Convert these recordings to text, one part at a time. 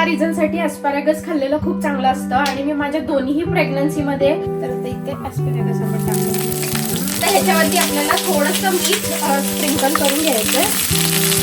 या रिझनसाठी ॲस्पॅरेगस खाल्लेलं खूप चांगलं असतं आणि मी माझ्या दोन्हीही प्रेग्नन्सीमध्ये तर ते इथे ॲस्पॅरेगस आपण टाकतो तर ह्याच्यावरती आपल्याला थोडंसं मीठ स्प्रिंकल करून घ्यायचं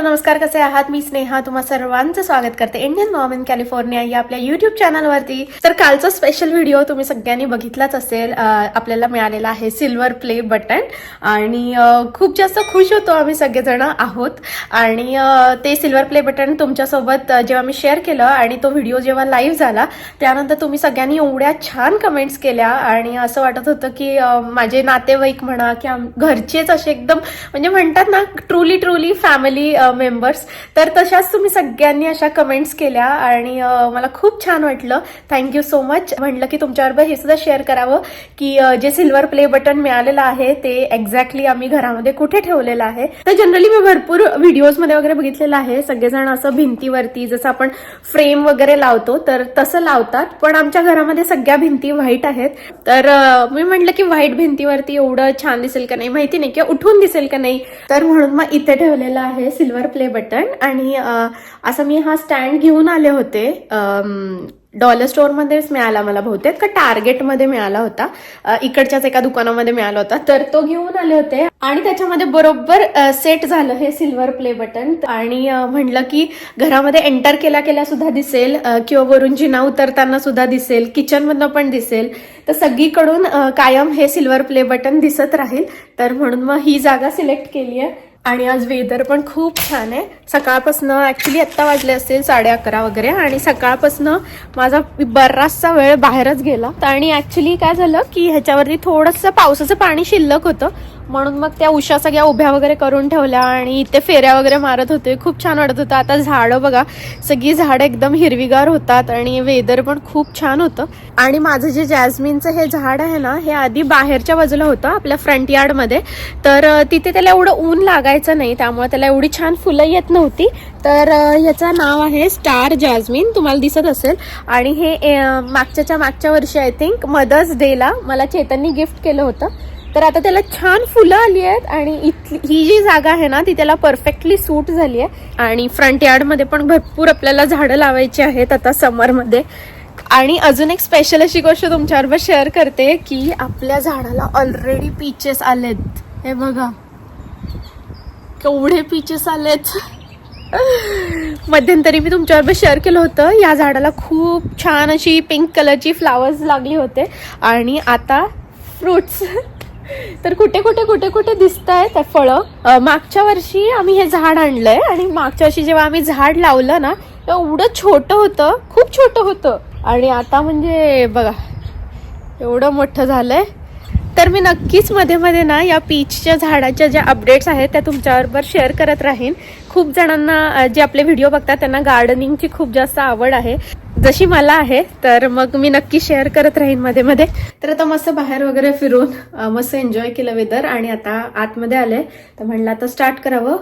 हॅलो नमस्कार कसे आहात? मी स्नेहा तुम्हा सर्वांचं स्वागत करते. इंडियन मॉम इन कॅलिफोर्निया या आपल्या युट्यूब चॅनलवरती तर कालचा स्पेशल व्हिडिओ तुम्ही सगळ्यांनी बघितलाच असेल. आपल्याला मिळालेला आहे सिल्वर प्ले बटन आणि खूप जास्त खुश होतो आम्ही सगळेजण आहोत. आणि ते सिल्वर प्ले बटन तुमच्यासोबत जेव्हा मी शेअर केलं आणि तो व्हिडिओ जेव्हा लाईव्ह झाला त्यानंतर तुम्ही सगळ्यांनी एवढ्या छान कमेंट्स केल्या. आणि असं वाटत होतं की माझे नातेवाईक म्हणा किंवा घरचेच असे एकदम म्हणजे म्हणतात ना ट्रुली ट्रुली फॅमिली मेंबर्स तर तशाच तुम्ही सगळ्यांनी अशा कमेंट्स केल्या आणि मला खूप छान वाटलं. थँक्यू सो मच म्हटलं की तुमच्याबरोबर हे सुद्धा शेअर करावं की जे सिल्वर प्ले बटन मिळालेलं आहे ते एक्झॅक्टली आम्ही घरामध्ये कुठे ठेवलेलं आहे. तर जनरली मी भरपूर व्हिडिओजमध्ये वगैरे बघितलेलं आहे. सगळेजण असं भिंतीवरती जसं आपण फ्रेम वगैरे लावतो तर तसं लावतात. पण आमच्या घरामध्ये सगळ्या भिंती व्हाईट आहेत. तर मी म्हटलं की व्हाईट भिंतीवरती एवढं छान दिसेल का नाही माहिती नाही किंवा उठून दिसेल का नाही. तर म्हणून मग इथे ठेवलेलं आहे सिल्वर प्ले बटन आणि असं मी हा स्टँड घेऊन आले होते. डॉलर स्टोअरमध्येच मिळाला मला बहुतेक का टार्गेटमध्ये मिळाला होता. इकडच्याच एका दुकानामध्ये मिळाला होता. तर तो घेऊन आले होते. आणि त्याच्यामध्ये बरोबर सेट झालं हे सिल्वर प्ले बटन आणि म्हणलं की घरामध्ये एंटर केला केला सुद्धा दिसेल. किंवा वरून जिना उतरताना सुद्धा दिसेल. किचनमधनं पण दिसेल. तर सगळीकडून कायम हे सिल्वर प्ले बटन दिसत राहील. तर म्हणून मग ही जागा सिलेक्ट केली आहे आणि आज वेदर पण खूप छान आहे. सकाळपासून ऍक्च्युली आत्ता वाजले असतील साडे अकरा वगैरे आणि सकाळपासून माझा बराचसा वेळ बाहेरच गेला. आणि ऍक्च्युली काय झालं की ह्याच्यावरती थोडंसं पावसाचं पाणी शिल्लक होतं. म्हणून मग त्या उशा सगळ्या उभ्या वगैरे करून ठेवल्या आणि इथे फेऱ्या वगैरे मारत होते. खूप छान वाटत होतं. आता झाडं बघा सगळी झाडं एकदम हिरवीगार होतात आणि वेदर पण खूप छान होतं. आणि माझं जे जॅस्मिनचं हे झाड आहे ना हे आधी बाहेरच्या बाजूला होतं आपल्या फ्रंट यार्डमध्ये. तर तिथे त्याला एवढं ऊन लागायचं नाही त्यामुळे त्याला एवढी छान फुलं येत नव्हती. तर ह्याचं नाव आहे स्टार जॅस्मिन तुम्हाला दिसत असेल. आणि हे मागच्याच्या मागच्या वर्षी आय थिंक मदर्स डेला मला चेतननी गिफ्ट केलं होतं. तर आता त्याला छान फुलं आली आहेत आणि इथली ही जी जागा आहे ना ती त्याला परफेक्टली सूट झाली आहे. आणि फ्रंट यार्डमध्ये पण भरपूर आपल्याला झाडं लावायची आहेत आता समरमध्ये आणि अजून एक स्पेशल अशी गोष्ट तुमच्याबरोबर शेअर करते की आपल्या झाडाला ऑलरेडी पीचेस आलेत. हे बघा. केवढे पीचेस आलेत. मध्यंतरी मी तुमच्याबरोबर शेअर केलं होतं या झाडाला खूप छान अशी पिंक कलरची फ्लावर्स लागली होते. आणि आता फ्रुट्स तर कुठे कुठे कुठे कुठे दिसत आहेत फळं? मागच्या वर्षी आम्ही हे झाड आणलंय आणि मागच्या वर्षी जेव्हा आम्ही झाड लावलं ना एवढं छोटं होतं खूप छोटं होतं. आणि आता म्हणजे बघा एवढं मोठं झालंय. तर मी नक्कीच मध्ये मध्ये ना या पीचच्या झाडाच्या ज्या अपडेट्स आहेत त्या तुमच्याबरोबर शेअर करत राहीन. खूप जणांना जे आपले व्हिडिओ बघतात त्यांना गार्डनिंगची खूप जास्त आवड आहे. जशी मला आहे तर मग मी नक्की शेअर करत राहीन मध्ये मध्ये. तर आता मस्त बाहेर वगैरे फिरून मस्त एन्जॉय केलं वेदर आणि आता आतमध्ये आले. तर म्हणलं आता स्टार्ट करावं.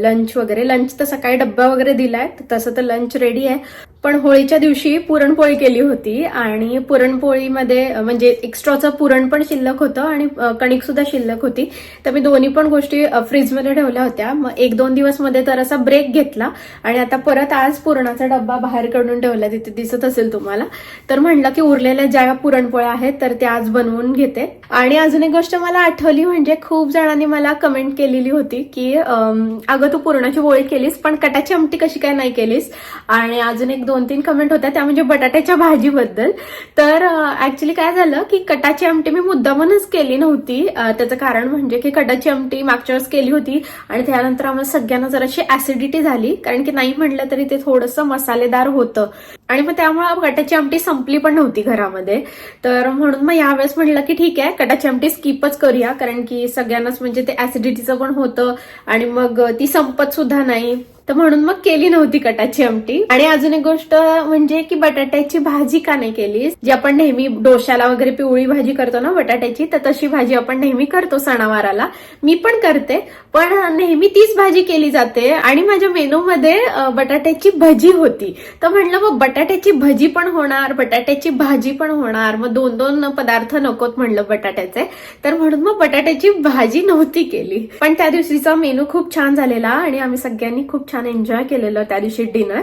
लंच वगैरे. लंच तर सकाळी डब्बा वगैरे दिलाय तसं तर लंच रेडी आहे. पण होळीच्या दिवशी पुरणपोळी केली होती आणि पुरणपोळीमध्ये म्हणजे एक्स्ट्राचं पुरण पण शिल्लक होतं आणि कणिक सुद्धा शिल्लक होती. तर मी दोन्ही पण गोष्टी फ्रीजमध्ये ठेवल्या होत्या. मग एक दोन दिवसमध्ये तर असा ब्रेक घेतला आणि आता परत आज पुरणाचा डब्बा बाहेर काढून ठेवला तिथे दिसत असेल तुम्हाला. तर म्हणलं की उरलेल्या ज्या पुरणपोळ्या आहेत तर त्या आज बनवून घेते. आणि अजून एक गोष्ट मला आठवली म्हणजे खूप जणांनी मला कमेंट केलेली होती की अगं तू पुरणाची पोळी केलीस पण कटाची आमटी कशी काय नाही केलीस? आणि अजून एक दोन तीन कमेंट होत्या त्या म्हणजे बटाट्याच्या भाजीबद्दल. तर ऍक्च्युली काय झालं की कटाची आमटी मी मुद्दामूनच केली नव्हती. त्याचं कारण म्हणजे की कटाची आमटी मागच्या वेळेस केली होती आणि त्यानंतर आम्हाला सगळ्यांना जराशी ऍसिडिटी झाली. कारण की नाही म्हटलं तरी ते थोडंसं मसालेदार होतं. आणि मग त्यामुळे कटाची आमटी संपली पण नव्हती घरामध्ये. तर म्हणून मग यावेळेस म्हटलं की ठीक आहे कटाची आमटी स्किपच करूया कारण की सगळ्यांनाच म्हणजे ते ऍसिडिटीचं पण होतं आणि मग ती संपत सुद्धा नाही. तर म्हणून मग केली नव्हती कटाची आमटी. आणि अजून एक गोष्ट म्हणजे की बटाट्याची भाजी का नाही केली जी आपण नेहमी डोशाला वगैरे पिवळी भाजी करतो ना बटाट्याची तर तशी भाजी आपण नेहमी करतो सणावाराला. मी पण करते पण नेहमी तीच भाजी केली जाते. आणि माझ्या मेनूमध्ये बटाट्याची भजी होती. तर म्हणलं मग बटाट्याची भजी पण होणार बटाट्याची भाजी पण होणार. मग दोन दोन पदार्थ नकोत म्हणलं बटाट्याचे. तर म्हणून मग बटाट्याची भाजी नव्हती केली. पण त्या दिवशीचा मेनू खूप छान झालेला आणि आम्ही सगळ्यांनी खूप छान एन्जॉय केलेलं त्या दिवशी डिनर.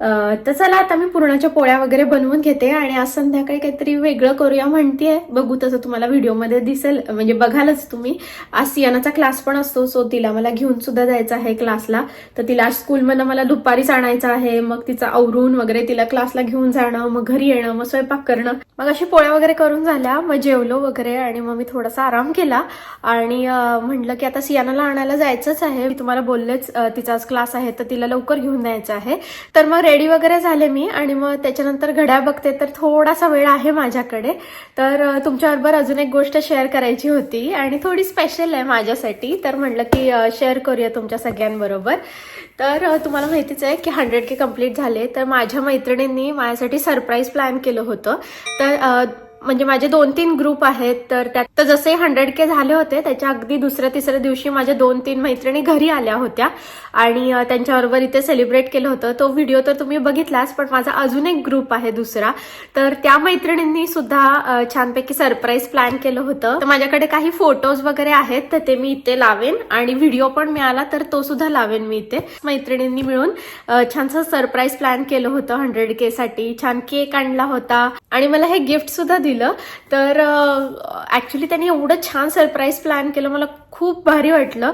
तर चला आता मी पुरणाच्या पोळ्या वगैरे बनवून घेते आणि आज संध्याकाळी काहीतरी वेगळं करूया म्हणतेय. बघू तसं तुम्हाला व्हिडिओमध्ये दिसेल म्हणजे बघालच तुम्ही. आज सियानाचा क्लास पण असतो सो तिला मला घेऊन सुद्धा जायचं आहे क्लासला. तर तिला आज स्कूलमधनं मला दुपारीच आणायचं आहे मग तिचं आवरून वगैरे तिला क्लासला घेऊन जाणं मग घरी येणं मग स्वयंपाक करणं. मग अशी पोळ्या वगैरे करून झाल्या मग जेवलो वगैरे आणि मग मी थोडासा आराम केला. आणि म्हटलं की आता सियानाला आणायला जायचंच आहे. मी तुम्हाला बोललेच तिचा आज क्लास आहे तर तिला लवकर घेऊन जायचं आहे. तर मग रेडी वगैरे झाले मी आणि मग त्याच्यानंतर घड्याळ बघते तर थोडासा वेळ आहे माझ्याकडे. तर तुमच्याबरोबर अजून एक गोष्ट शेअर करायची होती आणि थोडी स्पेशल आहे माझ्यासाठी. तर म्हटलं की शेअर करूया तुमच्या सगळ्यांबरोबर. तर तुम्हाला माहितीच आहे की हंड्रेड के कंप्लीट झाले. तर माझ्या मैत्रिणींनी माझ्यासाठी सरप्राईज प्लॅन केलं होतं. तर म्हणजे माझे दोन तीन ग्रुप आहेत तर त्यात तर जसे हंड्रेड के झाले होते त्याच्या अगदी दुसऱ्या तिसऱ्या दिवशी माझ्या दोन तीन मैत्रिणी घरी आल्या होत्या. आणि त्यांच्याबरोबर इथे सेलिब्रेट केलं होतं. तो व्हिडिओ तर तुम्ही बघितलाच पण माझा अजून एक ग्रुप आहे दुसरा. तर त्या मैत्रिणींनी सुद्धा छानपैकी सरप्राईज प्लॅन केलं होतं. तर माझ्याकडे काही फोटोज वगैरे आहेत तर ते मी इथे लावेन. आणि व्हिडिओ पण मिळाला तर तो सुद्धा लावेन मी इथे मैत्रिणींनी मिळून. छानसं सरप्राईज प्लॅन केलं होतं हंड्रेड के साठी. छान केक आणला होता. आणि मला हे गिफ्ट सुद्धा दिलं तर ॲक्च्युली त्यांनी एवढं छान सरप्राईज प्लॅन केलं. मला खूप भारी वाटलं.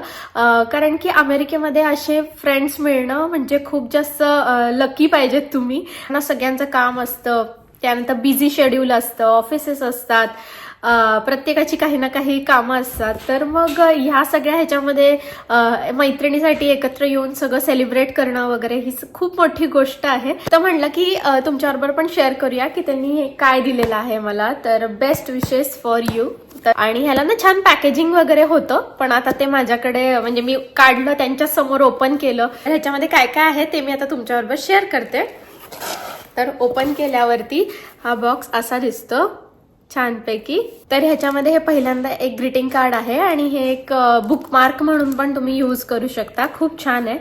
कारण की अमेरिकेमध्ये असे फ्रेंड्स मिळणं म्हणजे खूप जास्त लकी पाहिजेत तुम्ही. ना सगळ्यांचं काम असतं. त्यानंतर बिझी शेड्यूल असतं. ऑफिसेस असतात. प्रत्येकाची काही ना काही कामं असतात. तर मग ह्या सगळ्या ह्याच्यामध्ये मैत्रिणीसाठी एकत्र येऊन सगळं सेलिब्रेट करणं वगैरे ही खूप मोठी गोष्ट आहे. तर म्हणलं की तुमच्याबरोबर पण शेअर करूया की त्यांनी काय दिलेलं आहे मला. तर बेस्ट विशेस फॉर यू तर आणि ह्याला ना छान पॅकेजिंग वगैरे होतं पण आता ते माझ्याकडे म्हणजे मी काढलं त्यांच्यासमोर ओपन केलं. ह्याच्यामध्ये काय काय आहे ते मी आता तुमच्याबरोबर शेअर करते. तर ओपन केल्यावरती हा बॉक्स असा दिसतो. छानपैकी. तर ह्याच्यामध्ये हे पहिल्यांदा एक ग्रीटिंग कार्ड आहे आणि हे एक बुकमार्क म्हणून पण तुम्ही यूज करू शकता. खूप छान आहे.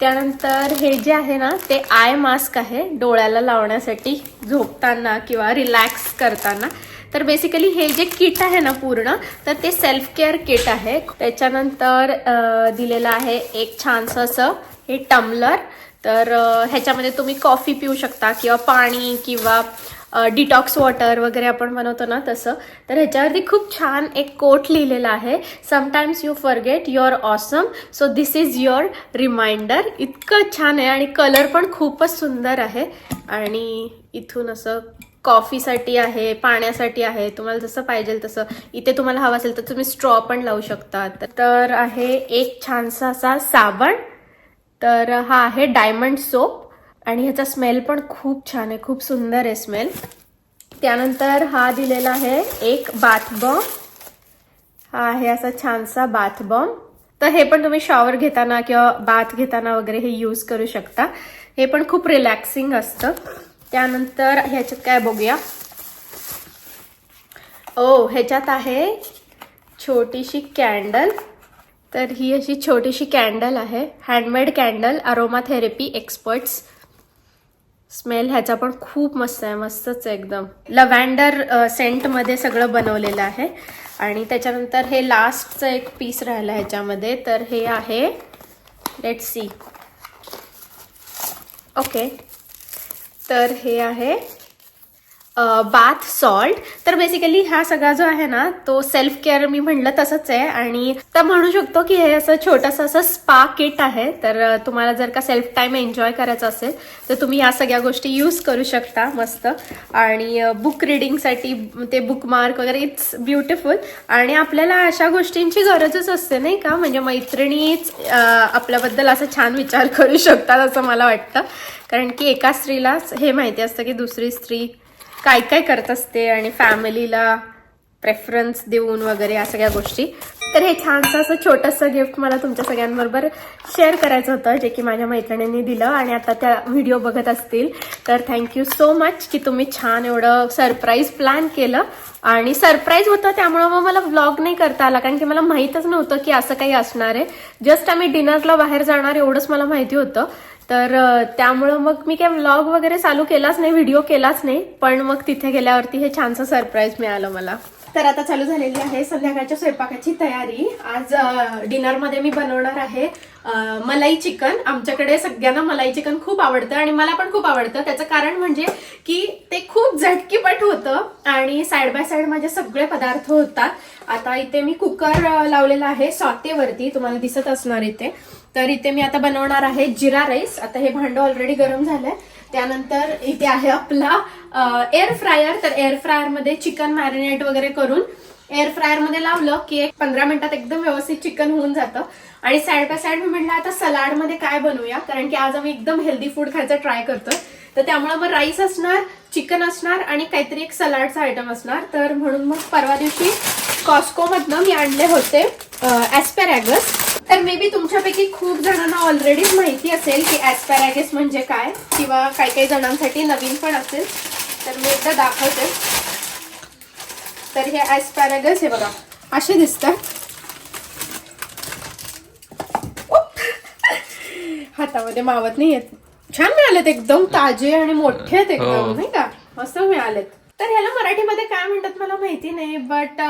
त्यानंतर हे जे आहे ना ते आय मास्क आहे डोळ्याला लावण्यासाठी झोपताना किंवा रिलॅक्स करताना. तर बेसिकली हे जे किट आहे ना पूर्ण तर ते सेल्फ केअर किट आहे. त्याच्यानंतर दिलेलं आहे एक छानसं असं हे टम्लर तर ह्याच्यामध्ये तुम्ही कॉफी पिऊ शकता किंवा पाणी किंवा डिटॉक्स वॉटर वगैरे आपण बनवतो ना तसं. तर ह्याच्यावरती खूप छान एक कोट लिहिलेला आहे. Sometimes you forget your awesome so this is your reminder इतकं छान आहे आणि कलर पण खूपच सुंदर आहे. आणि इथून असं कॉफीसाठी आहे पाण्यासाठी आहे. तुम्हाला जसं पाहिजे तसं. इथे तुम्हाला हवं असेल तर तुम्ही स्ट्रॉ पण लावू शकता. तर आहे एक छानसा असा साबण. तर हा आहे डायमंड सोप आणि ह्याचा स्मेल पण खूप छान आहे खूप सुंदर आहे स्मेल त्यानंतर हा दिलेला आहे एक बाथ बॉम्ब हा आहे असा छानसा बाथ बॉम्ब तर हे पण तुम्ही शॉवर घेताना किंवा बाथ घेताना वगैरे हे यूज करू शकता. हे पण खूप रिलॅक्सिंग असतं. त्यानंतर ह्याच्यात काय बघूया. ओ ह्याच्यात आहे छोटीशी कॅन्डल तर ही अशी छोटीशी कॅन्डल आहे. Handmade candle aromatherapy experts smell ह्याचा पण खूप मस्त आहे मस्तच आहे एकदम. लव्हँडर सेंटमध्ये सगळं बनवलेलं आहे. आणि त्याच्यानंतर हे लास्टचं एक पीस राहिलं ह्याच्यामध्ये. तर हे आहे लेट सी ओके तर हे आहे बाथ सॉल्ट. तर बेसिकली हा सगळा जो आहे ना तो सेल्फ केअर मी म्हणलं तसंच आहे. आणि तर म्हणू शकतो की हे असं छोटंसं असं स्पा किट आहे. तर तुम्हाला जर का सेल्फ टाईम एन्जॉय करायचा असेल तर तुम्ही या सगळ्या गोष्टी यूज करू शकता मस्त. आणि बुक रिडिंगसाठी ते बुकमार्क वगैरे इट्स ब्युटिफुल आणि आपल्याला अशा गोष्टींची गरजच असते नाही का? म्हणजे मैत्रिणीच आपल्याबद्दल असं छान विचार करू शकतात असं मला वाटतं. कारण की एका स्त्रीलाच हे माहिती असतं की दुसरी स्त्री काय काय करत असते आणि फॅमिलीला प्रेफरन्स देऊन वगैरे या सगळ्या गोष्टी. तर हे छानसं असं छोटंसं गिफ्ट मला तुमच्या सगळ्यांबरोबर शेअर करायचं होतं जे की माझ्या मैत्रिणींनी दिलं आणि आता त्या व्हिडिओ बघत असतील. तर थँक्यू सो मच की तुम्ही छान एवढं सरप्राईज प्लॅन केलं. आणि सरप्राईज होतं त्यामुळं मग मला व्लॉग नाही करता आला कारण की मला माहीतच नव्हतं की असं काही असणार आहे. जस्ट आम्ही डिनरला बाहेर जाणार एवढंच मला माहिती होतं. तर त्यामुळं मग मी काय व्लॉग वगैरे चालू केलाच नाही व्हिडिओ केलाच नाही पण मग तिथे गेल्यावरती हे छानसं सरप्राईज मिळालं मला. तर आता चालू झालेली आहे संध्याकाळच्या स्वयंपाकाची तयारी. आज डिनरमध्ये मी बनवणार आहे मलाई चिकन आमच्याकडे सगळ्यांना मलाई चिकन खूप आवडतं आणि मला पण खूप आवडतं. त्याचं कारण म्हणजे की ते खूप झटकीपट होतं आणि साईड बाय साईड माझे सगळे पदार्थ होतात. आता इथे मी कुकर लावलेला आहे सॉतेवरती तुम्हाला दिसत असणार इथे. तर इथे मी आता बनवणार आहे जिरा राईस. आता हे भांडं ऑलरेडी गरम झालंय. त्यानंतर इथे आहे आपला एअर फ्रायर तर एअर फ्रायरमध्ये चिकन मॅरिनेट वगैरे करून एअर फ्रायरमध्ये लावलं की एक पंधरा मिनिटात एकदम व्यवस्थित चिकन होऊन जातं. आणि साईड बाय साईड मी म्हटलं आता सलाडमध्ये काय बनवूया? कारण की आज आम्ही एकदम हेल्दी फूड खायचं ट्राय करतोय. तर त्यामुळे मग राईस असणार चिकन असणार आणि काहीतरी एक सलाडचा आयटम असणार. तर म्हणून मग परवा दिवशी कॉस्कोमधनं मी आणले होते ॲस्पॅरॅगस तर मे बी तुमच्यापैकी खूप जणांना ऑलरेडीच माहिती असेल की ॲस्पॅरॅगस म्हणजे काय किंवा काही काही जणांसाठी नवीन पण असेल तर मी एकदा दाखवते. तर हे ॲस्पॅरॅगस हे बघा असे दिसतात. हातामध्ये मावत नाही येत छान मिळालेत एकदम ताजे आणि मोठे आहेत एकदम हो. नाही का? मस्त मिळालेत. तर ह्याला मराठीमध्ये काय म्हणतात मला माहिती नाही बट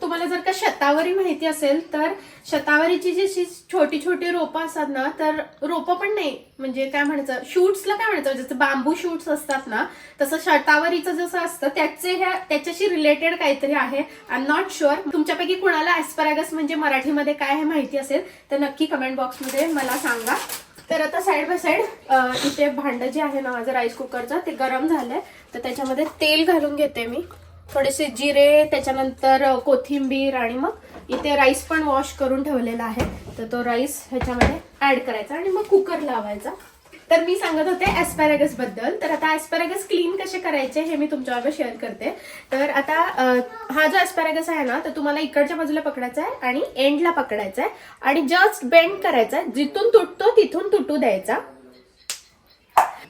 तुम्हाला जर का शतावरी माहिती असेल तर शतावरीची जी छोटी छोटी रोपं असतात ना तर रोपं पण नाही. म्हणजे काय म्हणायचं शूट्सला काय म्हणायचं जसं बांबू शूट्स असतात ना तसं शतावरीचं जसं असतं त्याचे ह्या त्याच्याशी रिलेटेड काहीतरी आहे. आय एम नॉट शुअर तुमच्यापैकी कुणाला ऍस्पॅरागस म्हणजे मराठीमध्ये काय हे माहिती असेल तर नक्की कमेंट बॉक्समध्ये मला सांगा. तर आता साईड बाय साईड इथे भांडं जे आहे ना माझं राईस कुकरचं ते गरम झालंय. तर त्याच्यामध्ये तेल घालून घेते मी. थोडेसे जिरे त्याच्यानंतर कोथिंबीर आणि मग इथे राईस पण वॉश करून ठेवलेला आहे. तर तो राईस ह्याच्यामध्ये ऍड करायचा आणि मग कुकर लावायचा. तर मी सांगत होते ॲस्पॅरेगसबद्दल. तर आता ॲस्पॅरेगस क्लीन कसे करायचे हे मी तुमच्याबरोबर शेअर करते. तर आता हा जो ॲस्पॅरेगस आहे ना तर तुम्हाला इकडच्या बाजूला पकडायचा आहे आणि एंडला पकडायचा आहे. आणि जस्ट बेंड करायचा आहे. जिथून तुटतो तिथून तुटू द्यायचा.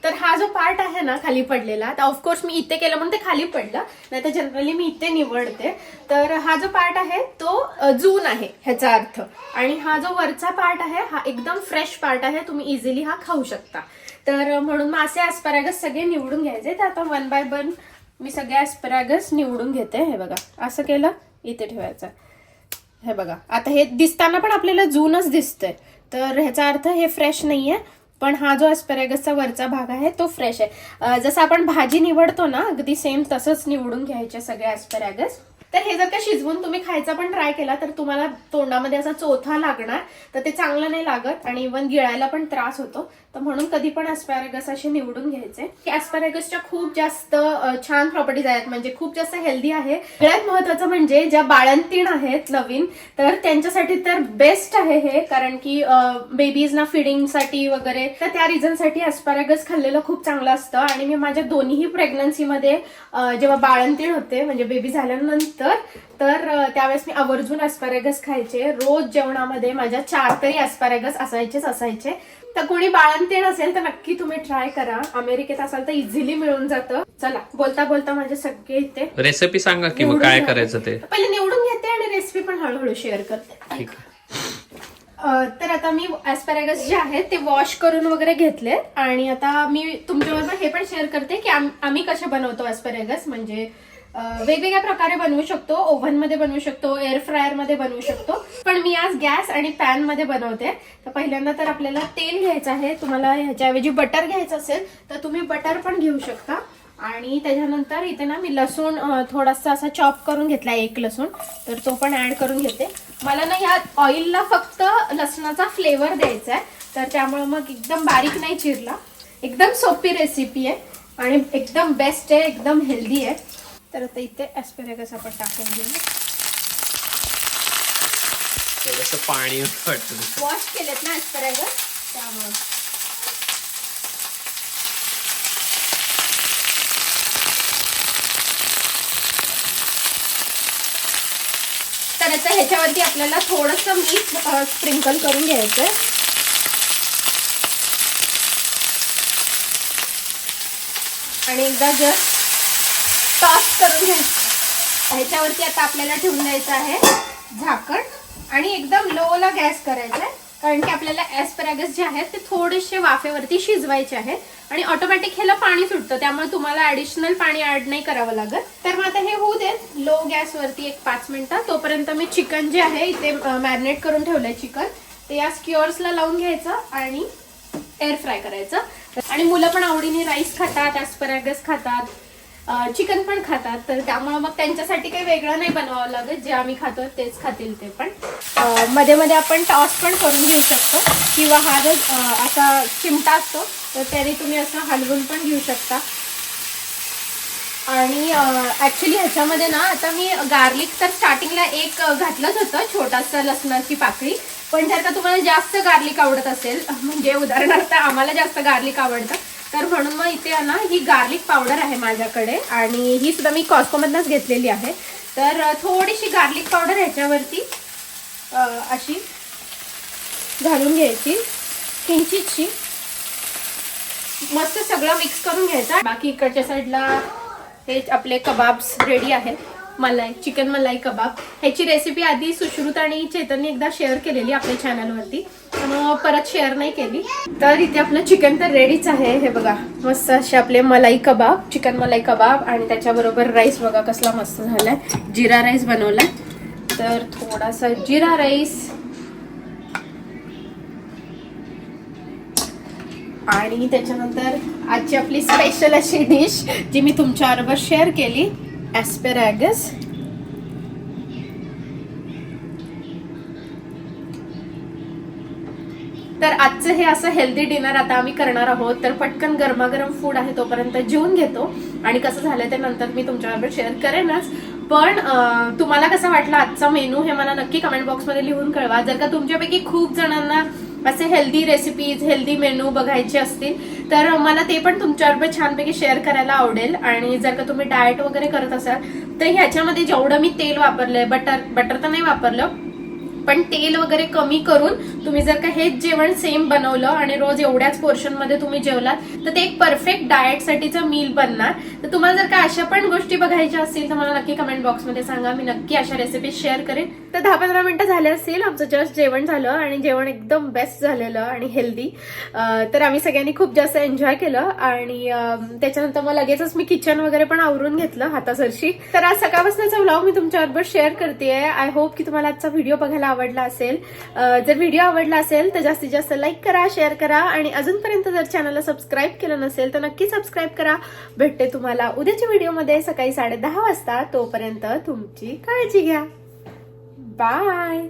तर हा जो पार्ट आहे ना खाली पडलेला तर ऑफकोर्स मी इथे केलं म्हणून ते खाली पडलं नाही तर जनरली मी इथे निवडते. तर हा जो पार्ट आहे तो जून आहे ह्याचा अर्थ. आणि हा जो वरचा पार्ट आहे हा एकदम फ्रेश पार्ट आहे तुम्ही इझिली हा खाऊ शकता. तर म्हणून मग असे ॲस्पॅरागस सगळे निवडून घ्यायचे. तर आता वन बाय वन मी सगळे ॲस्पॅरागस निवडून घेते. हे बघा असं केलं इथे ठेवायचं. हे बघा आता हे दिसताना पण आपल्याला जूनच दिसतंय. तर ह्याचा अर्थ हे फ्रेश नाही आहे पण हा जो अस्पेरेगसचा वरचा भाग आहे तो फ्रेश आहे. जसं आपण भाजी निवडतो ना अगदी सेम तसंच निवडून घ्यायचे सगळे अस्पेरेगस तर हे जर का शिजवून तुम्ही खायचा पण ट्राय केला तर तुम्हाला तोंडामध्ये असा चोथा लागणार तर ते चांगलं नाही लागत आणि इवन गिळायला पण त्रास होतो. तर म्हणून कधी पण अस्पॅरेगस असे निवडून घ्यायचे. अस्पॅरेगसच्या खूप जास्त छान प्रॉपर्टीज आहेत. म्हणजे खूप जास्त हेल्दी आहे. सगळ्यात महत्वाचं म्हणजे ज्या बाळंतीण आहेत नवीन तर त्यांच्यासाठी तर बेस्ट आहे हे. कारण की बेबीजना फिडिंगसाठी वगैरे तर त्या रिझनसाठी अस्पॅरेगस खाल्लेलं खूप चांगलं असतं. आणि मी माझ्या दोन्हीही प्रेग्नन्सीमध्ये जेव्हा बाळंतीण होते म्हणजे बेबी झाल्यानंतर तर त्यावेळेस मी आवर्जून अस्पॅरेगस खायचे. रोज जेवणामध्ये माझ्या चार तरी अस्पॅरेगस असायचेच असायचे. तर कोणी बाळंतीण असेल तर नक्की तुम्ही ट्राय करा. अमेरिकेत असाल तर इझिली मिळून जातं. चला बोलता बोलता माझे सगळे इथे रेसिपी सांगा की मग काय. करायचं ते. पहिले निवडून घेते आणि रेसिपी पण हळूहळू शेअर करते. ठीक आहे. अ, तर आता मी ॲस्पॅरेगस जे आहेत ते वॉश करून वगैरे घेतले आणि आता मी तुमच्याबरोबर हे पण शेअर करते की आम- आम्ही कसे बनवतो ॲस्पॅरेगस म्हणजे वेगवेगळ्या प्रकारे बनवू शकतो ओव्हनमध्ये बनवू शकतो एअर फ्रायरमध्ये बनवू शकतो. पण मी आज गॅस आणि पॅनमध्ये बनवते. तर पहिल्यांदा तर आपल्याला तेल घ्यायचं आहे. तुम्हाला ह्याच्याऐवजी बटर घ्यायचं असेल तर तुम्ही बटर पण घेऊ शकता. आणि त्याच्यानंतर इथे ना मी लसूण थोडासा असा चॉप करून घेतला एक लसूण. तर तो पण ऍड करून घेते. मला ना ह्या ऑइलला फक्त लसणाचा फ्लेवर द्यायचा आहे. तर त्यामुळे मग एकदम बारीक नाही चिरला. एकदम सोपी रेसिपी आहे. आणि एकदम बेस्ट आहे एकदम हेल्दी आहे. तर आता इथे ॲस्पेरेगस आपण टाकून घेऊ. थोडस पाणी वाटतं. वॉश केलेत ना ॲस्पेरेगस त्यामुळे. तर करायचं ह्याच्यावरती आपल्याला थोडंसं मीठ स्प्रिंकल करून घ्यायचं आणि एकदा जस्ट टॉस करून घ्यायचं. ह्याच्यावरती आता आपल्याला ठेवून द्यायचं आहे झाकण. आणि एकदम लोला गॅस करायचा आहे. कारण की आपल्याला ॲस्पॅरागस जे आहेत ते थोडेसे वाफेवरती शिजवायचे आहेत. आणि ऑटोमॅटिक ह्याला पाणी सुटतं. त्यामुळे तुम्हाला ऍडिशनल पाणी ऍड नाही करावं लागत. तर मग आता हे होऊ देत. लो गॅसवरती एक पाच मिनिटं. तोपर्यंत मी चिकन जे आहे इथे मॅरिनेट करून ठेवलंय चिकन. ते या स्क्युअर्सला लावून घ्यायचं आणि एअर फ्राय करायचं. आणि मुलं पण आवडीने राईस खातात ॲस्पॅरागस खातात. चिकन पण खातात तर त्यामुळे मग त्यांच्यासाठी काही वेगळं नाही बनवावं लागत. जे आम्ही खातो तेच खातील ते पण. मध्ये मध्ये आपण टॉस पण करून घेऊ शकतो. किंवा हा जो असा चिमटा असतो तर त्याने तुम्ही असं हलवून पण घेऊ शकता. आणि ॲक्च्युली ह्याच्यामध्ये ना आता मी गार्लिक तर स्टार्टिंगला एक घातलंच होतं छोटासा लसणाची पाकळी. पण जर का तुम्हाला जास्त गार्लिक आवडत असेल म्हणजे उदाहरणार्थ आम्हाला जास्त गार्लिक आवडतं तर म्हणून मग इथे ना ही गार्लिक पावडर आहे माझ्याकडे आणि ही सुद्धा मी कॉस्कोमधनंच घेतलेली आहे. तर थोडीशी गार्लिक पावडर ह्याच्यावरती अशी घालून घ्यायची. किंचितशी. मस्त सगळं मिक्स करून घ्यायचं. बाकी इकडच्या साईडला हे आपले कबाब्स रेडी आहेत. मलाई चिकन मलाई कबाब. ह्याची रेसिपी आधी सुश्रुत आणि चेतनने एकदा शेअर केलेली आपल्या चॅनलवरती पण परत शेअर नाही केली. तर इथे आपलं चिकन तर रेडीच आहे. हे बघा मस्त असे आपले मलाई कबाब चिकन मलाई कबाब आणि त्याच्याबरोबर राईस बघा कसला मस्त झालाय. जिरा राईस बनवलाय. तर थोडासा जिरा राईस आणि त्याच्यानंतर आजची आपली स्पेशल अशी डिश जी मी तुमच्याबरोबर शेअर केली ॲस्पेरॅगस तर आजचं हे असं हेल्दी डिनर आता आम्ही करणार आहोत. तर पटकन गरमागरम फूड आहे तोपर्यंत जेवून घेतो. आणि कसं झालं ते नंतर मी तुमच्याबरोबर शेअर करेनच. पण तुम्हाला कसं वाटलं आजचा मेनू हे मला नक्की कमेंट बॉक्समध्ये लिहून कळवा. जर का तुमच्यापैकी खूप जणांना असे हेल्दी रेसिपीज हेल्दी मेनू बघायचे असतील तर मला ते पण तुमच्याबरोबर छानपैकी शेअर करायला आवडेल. आणि जर का तुम्ही डाएट वगैरे करत असाल तर ह्याच्यामध्ये जेवढं मी तेल वापरलंय बटर बटर तर नाही वापरलं पण तेल वगैरे कमी करून तुम्ही जर का हेच जेवण सेम बनवलं आणि रोज एवढ्याच पोर्शनमध्ये तुम्ही जेवलात तर ते एक परफेक्ट डाएट साठीचं मील बनणार. तर तुम्हाला जर का अशा पण गोष्टी बघायच्या असतील तर मला नक्की कमेंट बॉक्समध्ये सांगा. मी नक्की अशा रेसिपी शेअर करेन. तर दहा पंधरा मिनिटं झाले असतील. आमचं जस्ट जेवण झालं आणि जेवण एकदम बेस्ट झालेलं आणि हेल्दी तर आम्ही सगळ्यांनी खूप जास्त एन्जॉय केलं आणि त्याच्यानंतर मग लगेचच मी किचन वगैरे पण आवरून घेतलं हातासरशी. तर आज सकाळपासूनचा व्लॉग मी तुमच्याबरोबर शेअर करते आय होप की तुम्हाला आजचा व्हिडिओ बघायला आवडला असेल जर व्हिडिओ आवडला असेल तर जास्तीत जास्त लाईक करा शेअर करा आणि अजूनपर्यंत जर चॅनलला सबस्क्राईब केलं नसेल तर नक्की सबस्क्राईब करा. भेटते तुम्हाला उद्याच्या व्हिडिओमध्ये सकाळी साडेदहा वाजता. तोपर्यंत तुमची काळजी घ्या. बाय